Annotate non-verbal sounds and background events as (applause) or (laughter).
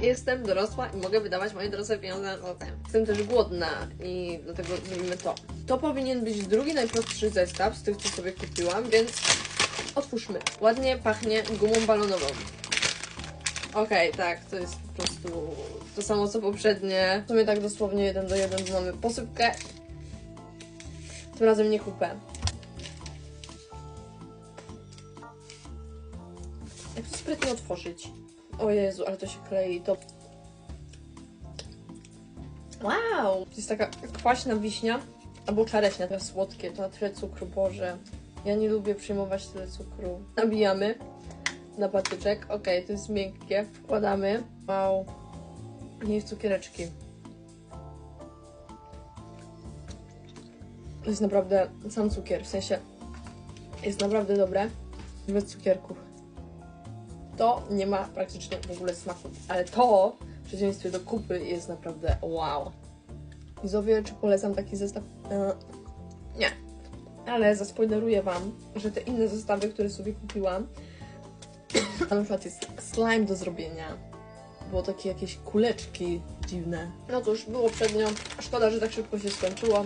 Jestem dorosła i mogę wydawać moje dorosłe pieniądze na potem. Jestem też głodna i dlatego zrobimy to. To powinien być drugi najprostszy zestaw z tych, co sobie kupiłam, więc otwórzmy. Ładnie pachnie gumą balonową. Okej, tak, to jest po prostu to samo co poprzednie. W sumie tak dosłownie jeden do jeden, mamy posypkę. Tym razem nie kupę. Jak to sprytnie otworzyć? O Jezu, ale to się klei, to... Wow! To jest taka kwaśna wiśnia, albo czereśnia, to słodkie, to na tyle cukru, Boże. Ja nie lubię przyjmować tyle cukru. Nabijamy na patyczek. Okej, to jest miękkie. Wkładamy. Wow. Nie jest cukiereczki. To jest naprawdę sam cukier, w sensie jest naprawdę dobre, bez cukierków. To nie ma praktycznie w ogóle smaku, ale to w przeciwieństwie do kupy jest naprawdę wow. Widzowie, czy polecam taki zestaw? E, nie. Ale zaspoileruję Wam, że te inne zestawy, które sobie kupiłam, (clears throat) na przykład jest slime do zrobienia. Było takie jakieś kuleczki dziwne. No cóż, było przednio. Szkoda, że tak szybko się skończyło.